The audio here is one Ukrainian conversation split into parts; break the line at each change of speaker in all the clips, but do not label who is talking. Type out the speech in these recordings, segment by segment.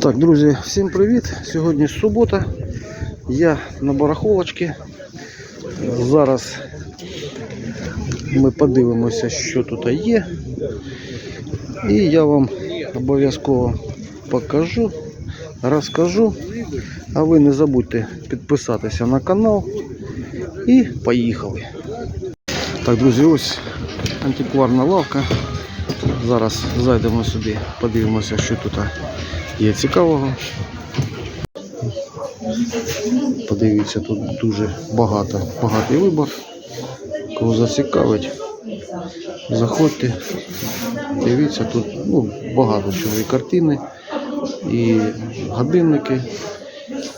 Так, друзі, всім привіт! Сьогодні субота. Я на барахолочці. Зараз ми подивимося, що тут є. І я вам обов'язково покажу, розкажу. А ви не забудьте підписатися на канал. І поїхали. Так, друзі, ось антикварна лавка. Зараз зайдемо сюди, подивимося, що тут є цікавого. Подивіться, тут дуже багато, багатий вибор. Кого зацікавить, заходьте, дивіться, тут ну, багато чого. І картини, і годинники,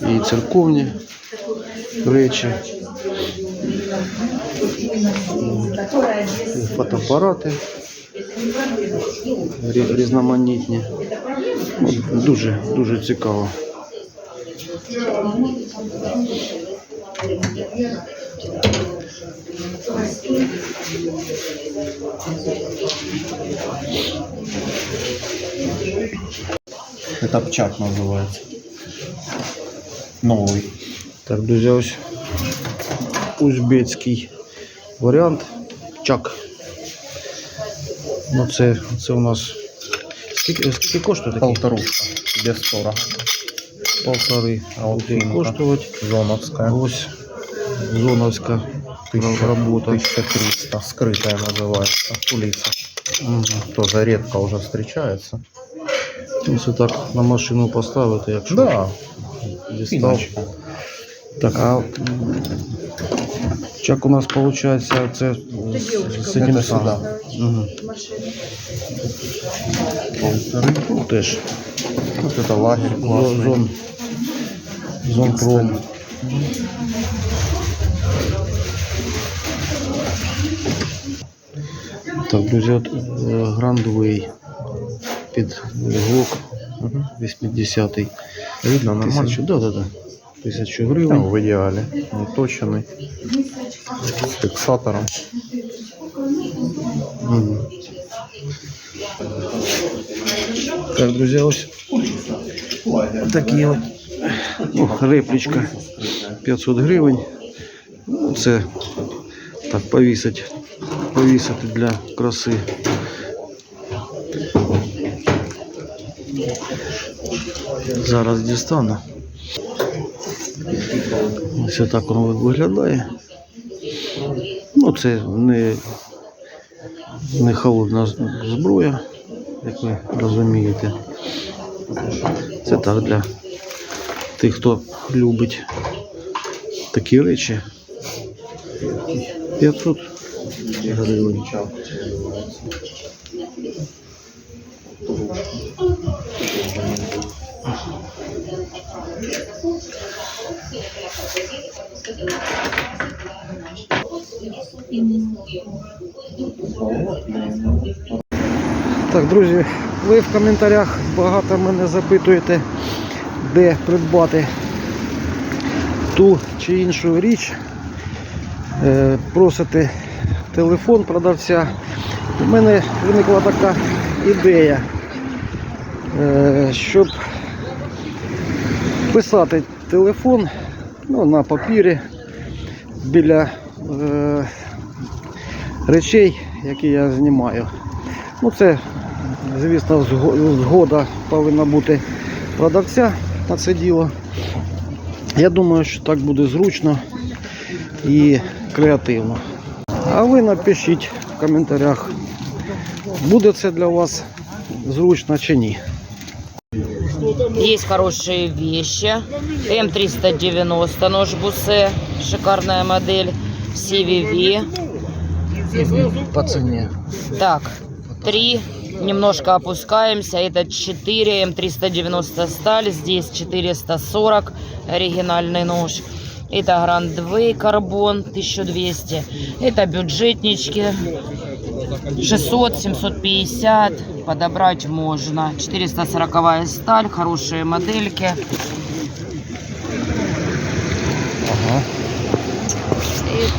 і церковні речі, фотоапарати різноманітні. Ну, Дуже, дуже цікаво.
Это пчак называется. Новый.
Так, друзі, ось узбецький варіант. Чак. Ну це, це у нас. Скільки, скільки коштує такий?
Полторушка. Без стора.
Полтори.
А от
Буде
фінка.
коштувати.
Зоновская.
Ось зоновська
Тысяча-
робота.
1300. Скрытая называется. Кулиса.
Ага.
Тоже редко уже встречается.
Ну, Це так на машину поставити, якщо
Да.
дістав.
Финочка.
Так, а м, чак у нас виходить, це з
Это сюда.
Угу.
Полторы.
Ну, теж
Вот это лагерь
зон,
классный.
зон, зон пром. Так, друзі, от е, Грандвей під глок 80-й.
Видно нормально.
Тисячу, да, да, да. Тисячу
Ну,
гривень.
в идеале. Не точенный. С фиксатором.
Мгм. Так, друзі, ось такі от ну, реплічка 500 гривень. Ну, Це так повісить, повісити для краси. Зараз дістану. Ось так воно виглядає. Ну, це не не холодна зброя, як ви розумієте. Це так для тих, хто любить такі речі. 500 гривень. Так, друзі, ви в коментарях багато мене запитуєте, де придбати ту чи іншу річ. Е, Просите телефон продавця. У мене виникла така ідея, е, щоб писати телефон ну, на папірі біля е, речей, які я знімаю. Ну це, звісно, згода повинна бути продавця на це діло. Я думаю, що так буде зручно і креативно. А ви напишіть в коментарях, буде це для вас зручно чи ні.
Есть хорошие вещи. М390 нож Бусе, шикарная модель. CVV.
По ціні.
Так, три. Немножко опускаемся. Это 4 М390 сталь. Здесь 440 оригинальный нож. Это Гранд 2 карбон 1200. Это бюджетнички 600, 750. Подобрать можно. 440 сталь, хорошие модельки.
Ага.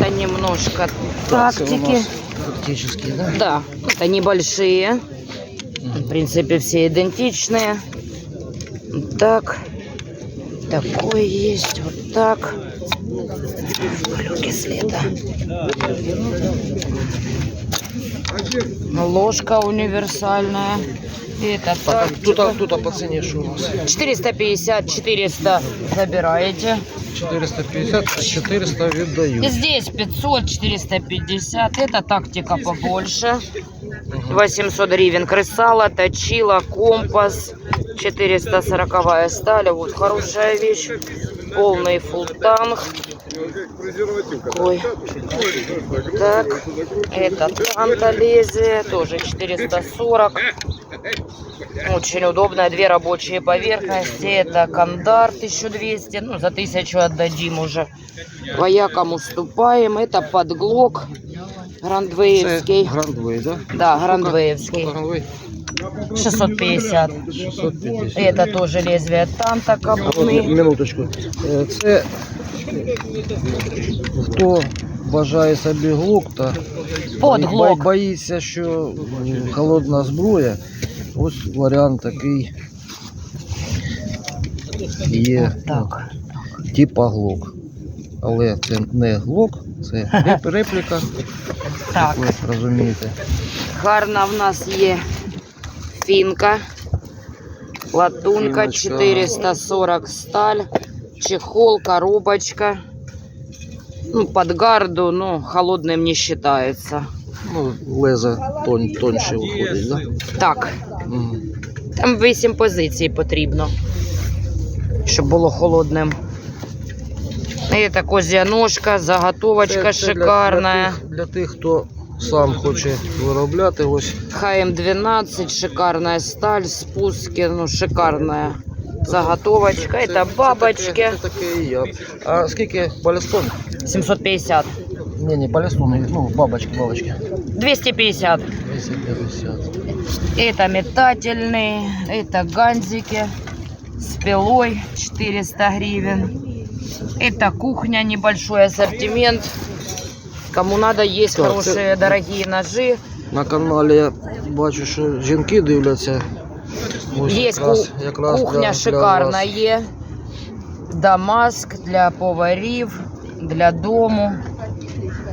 Это немножко тактики.
Фактически, да?
Да, это небольшие. В принципе, все идентичные. так. Такой есть, вот так. Люки с лета. Ложка универсальная. Это так.
Тут, тут по ціні що у нас?
450, 400 забираете.
450, 400
И
віддаю.
здесь 500, 450. Это тактика побольше. 800 гривен. Крысала, точила, компас. 440 сталь. Вот хорошая вещь. Полный фултанг. Ой. Так. Это танта лезвие. Тоже 440. Очень удобно. Две рабочие поверхности. Это кандар 1200. Ну, за 1000 отдадим уже. Воякам уступаем. Это подглок. Грандвеевский.
Грандвей, да?
Да, Грандвеевский.
Сколько Грандвей?
650.
650.
Это тоже лезвие танта
от минуточку. Е, Це хто бажає собі глок та
Под
бо- боїться, що холодна зброя. Ось варіант такий є
Так.
типа глок. Але це не глок, це реп- репліка,
Так.
ви розумієте.
Гарна в нас є фінка. Латунка 440 сталь. Чехол, коробочка. Ну, под гарду, но холодным не считается.
Ну, лезо тон, тоньше виходить, да?
Так, там 8 позицій потрібно, щоб було холодним. І та козя ножка, заготовочка
Це- це для- Для тих, для тих, хто сам хоче виробляти, ось
ХМ-12, шикарная сталь, спуски, ну, шикарная заготовочка. Это бабочки.
Це, це таке і я. А скільки балістон?
750.
Ні, не балістон, ну, бабочки, бабочки.
250.
250.
Это метательные, это ганзики с пилой 400 гривен. Это кухня, небольшой ассортимент. Кому надо, есть
Так,
хорошие дорогие ножи.
На каналі я бачу, що жінки дивляться. Ось якраз,
ку- кухня
для,
шикарна
вас.
є. Дамаск для поварів, для дому.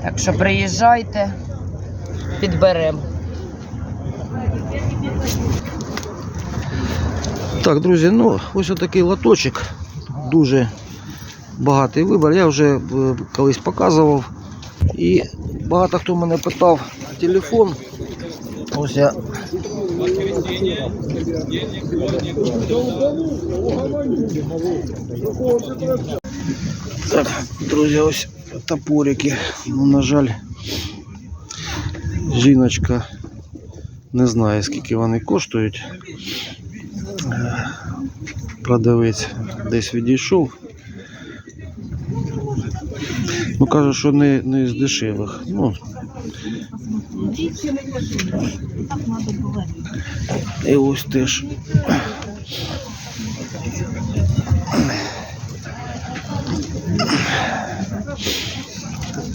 Так що приїжджайте, підберемо.
Так, друзі, ну ось отакий лоточок. Дуже багатий вибір. Я вже е, колись показував. І багато хто мене питав телефон. Ось я. Так, друзі, ось топорики. Ну, на жаль, жіночка не знає, скільки вони коштують. Е, Продавець десь відійшов. Ну, каже, що не, не з дешевих. Ну, і ось теж.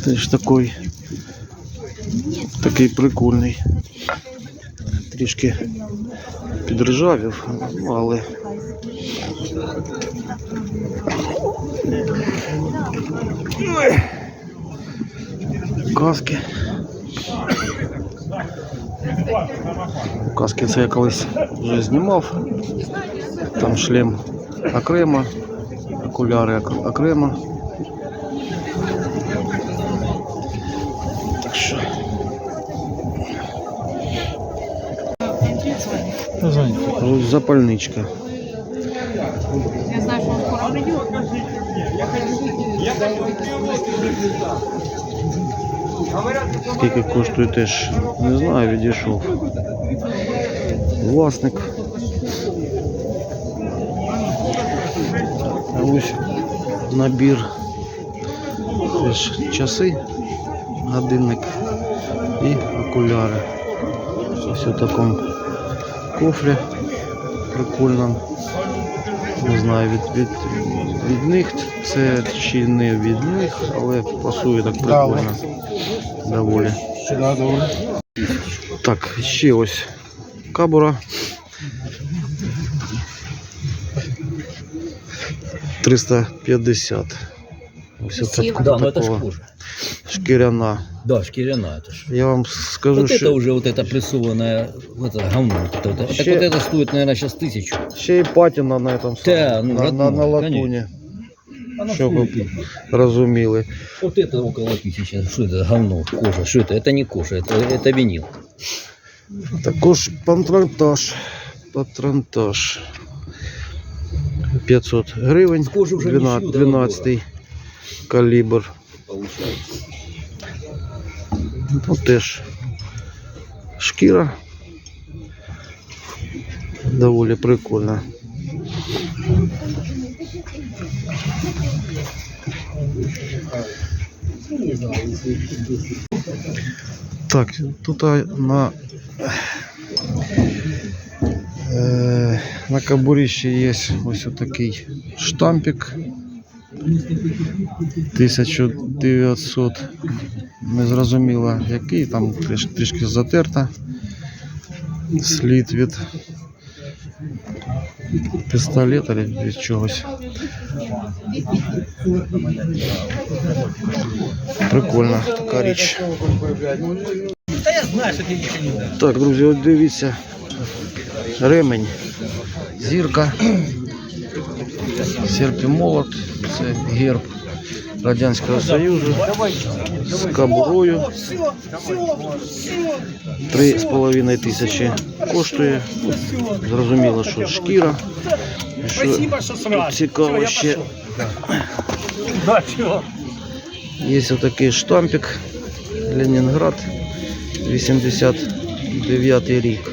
Теж такий, такий прикольний. Трішки підржавів, ну, Коски, коски Каски це я. Там шлем окремо, окуляри окремо. Так що. Запальничка. Я знаю, що он скоро придет. Скільки коштує теж не знаю, відійшов. Власник. А ось набір теж часи, годинник і окуляри. Ось у такому кофрі прикольному. Не знаю від, від, від них це чи не від них, але пасує так прикольно. Доволі. Так, ще ось кабура. 350. Ось
Да, ну ж
такого шкіряна.
Да, шкиряна это ж.
Я вам скажу,
Вот это
що
уже вот это прессованное, вот это говно. Вот это, вот. Так
Ще-
вот это стоит, наверное, сейчас тысячу.
ще й патіна на этом
Та,
самому,
ну,
на, на, на
родной,
латуні,
Она
щоб
стоит.
ви розуміли.
Вот это около тысячи. Что это говно? Кожа. Что это? Это не кожа, это, это винил.
Також патронтаж. Патронтаж. 500 гривень.
З кожи вже
12,
нічого дорогого.
12 калібр.
Получается.
Ну, теж шкіра. Доволі прикольна. Так, тут а, на, е, на кабурі ще є ось отакий штампик. 1900 не зрозуміло який, там трішки, затерта. Слід від пістолета від чогось. Прикольна така річ. Так, друзі, от дивіться. Ремень. Зірка. Серп і молот. Це герб Радянського Союзу. З кабурою. Три з половиною тисячі коштує. Зрозуміло, що шкіра. Що тут цікаво ще. Є отакий штампик. Ленінград. 89 рік.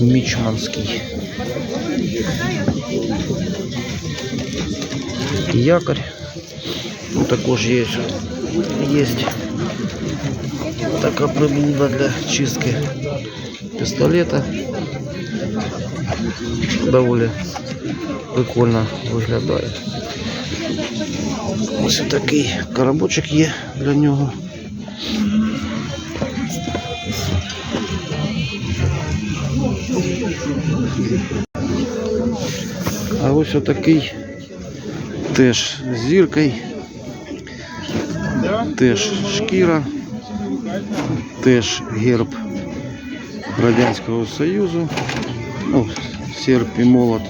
Мічманський. Якорь. Ну, також є. Є така приблуда для чистки пістолета. Доволі прикольно виглядає. Ось такий коробочок є для нього. А ось отакий Теж з. Теж шкіра. Теж герб Радянського Союзу. Ну, серп і молот.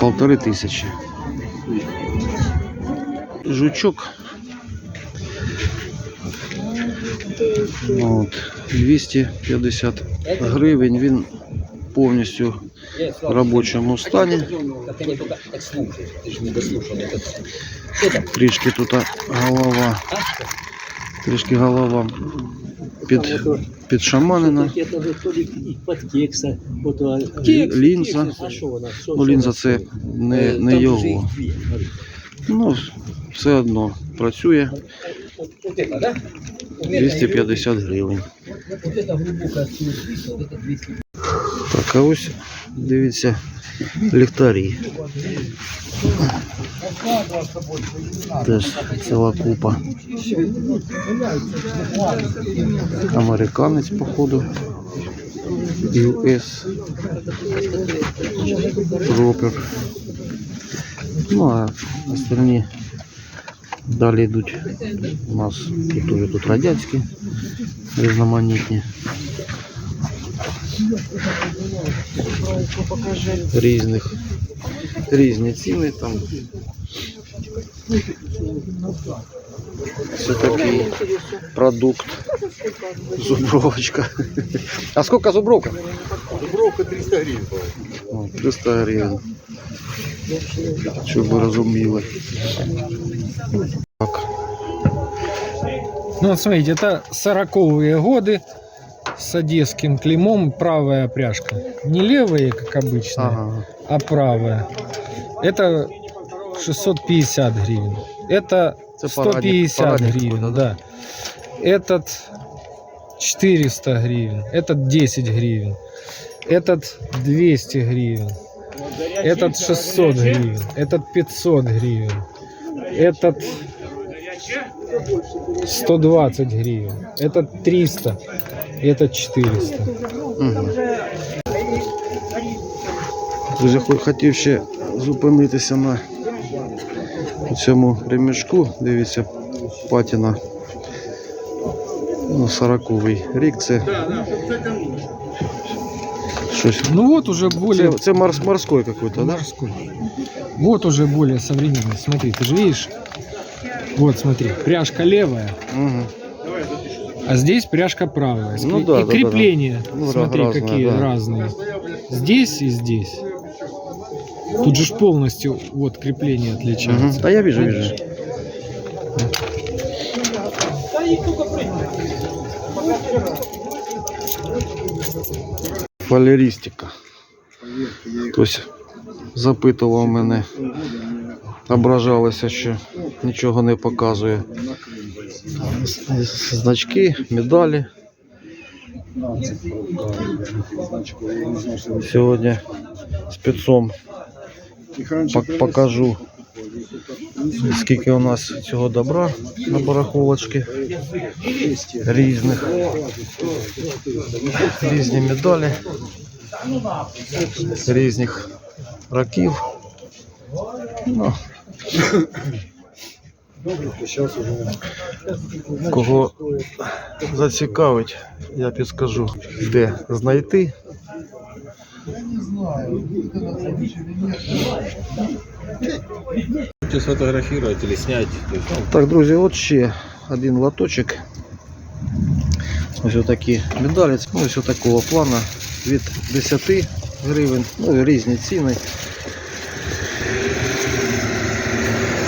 Полтори тисячі. Жучок. От, 250 гривень. Він повністю в робочому стані.
Как они только так слушают. Ты же не дослушал это.
Трішки тут голова. Трішки голова під, підшаманена.
Это же то ли и подтекста, вот, а,
Лі- лінза.
А що вона? Що,
Ну,
що
лінза
вона
це
стоїть?
не,
Е,
не
там же
його.
їх дві, смотри.
Ну, все одно працює
Вот, вот это, да? Вот это
250 гривень.
Вот это глубокая суицид, вот это 200.
Так, а ось дивіться ліхтарі. Теж ціла купа. Американець, походу. US. Ропер. Ну, а остальні далі йдуть. У нас тут уже тут радянські, різноманітні. різних різні ціни там. Це такий продукт. Зубровочка. А сколько зубровка?
Бровка 300 гривен.
О, 300 гривень. Щоб ви розуміли. Так.
Ну, вот смотрите, это сороковые годы С одесским клеймом правая пряжка. Не левая, как обычно,
Ага.
а правая. Это 650 гривен. Это
Это
150
парадник- парадник
гривен, да. Этот 400 гривен. Этот 10 гривен. Этот 200 гривен. Этот 600 гривен. Этот 500 гривен. Этот 120 гривен. Этот 300. Этот 400.
Мгм. Друзі, хо- хотів ще зупинитися на цьому ремішку. Дивіться, патіна. Ну, 40-й рік це. Щось.
Ну вот уже более
Це, це морс, морський какой-то, да?
морской. Вот уже более современный. Смотри, ты же видишь? Вот, смотри, пряжка левая,
Угу.
а здесь пряжка правая.
Ну
и
да, да, да,
крепления,
Ну,
смотри,
разные,
какие
да.
разные. Здесь и здесь. Тут же полностью вот крепления отличаются.
Угу. Да я вижу, вижу. Фалеристика. Хтось запитував мене, ображалися, що нічого не показує. Значки, медалі. Сьогодні спецом пок- покажу, скільки у нас цього добра на барахолочці різних. Різні медалі, різних років. Ну, кого зацікавить, я підскажу, де знайти.
Можете сфотографировать или снять.
Так, друзі, от ще один лоточок. Ось отакі медалі. Ну, ось такого плану від 10 гривень, ну і різні ціни.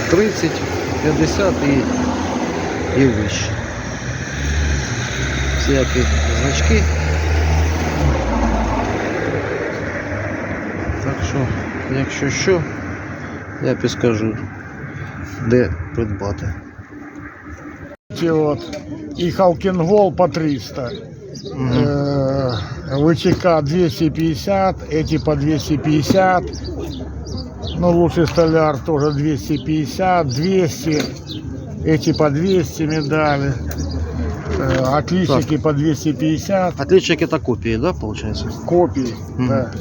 30, 50 і, і вище. Всякі значки. Так що, якщо що, я підскажу, де придбати.
Эти вот и Халкингол по 300. Э, ВЧК 250, эти по 250. Ну, лучший столяр тоже 250, 200. Эти по 200 медали. Э, Отличники по 250
Отличники это копии, да, получается?
копий.
Мгм.
Да.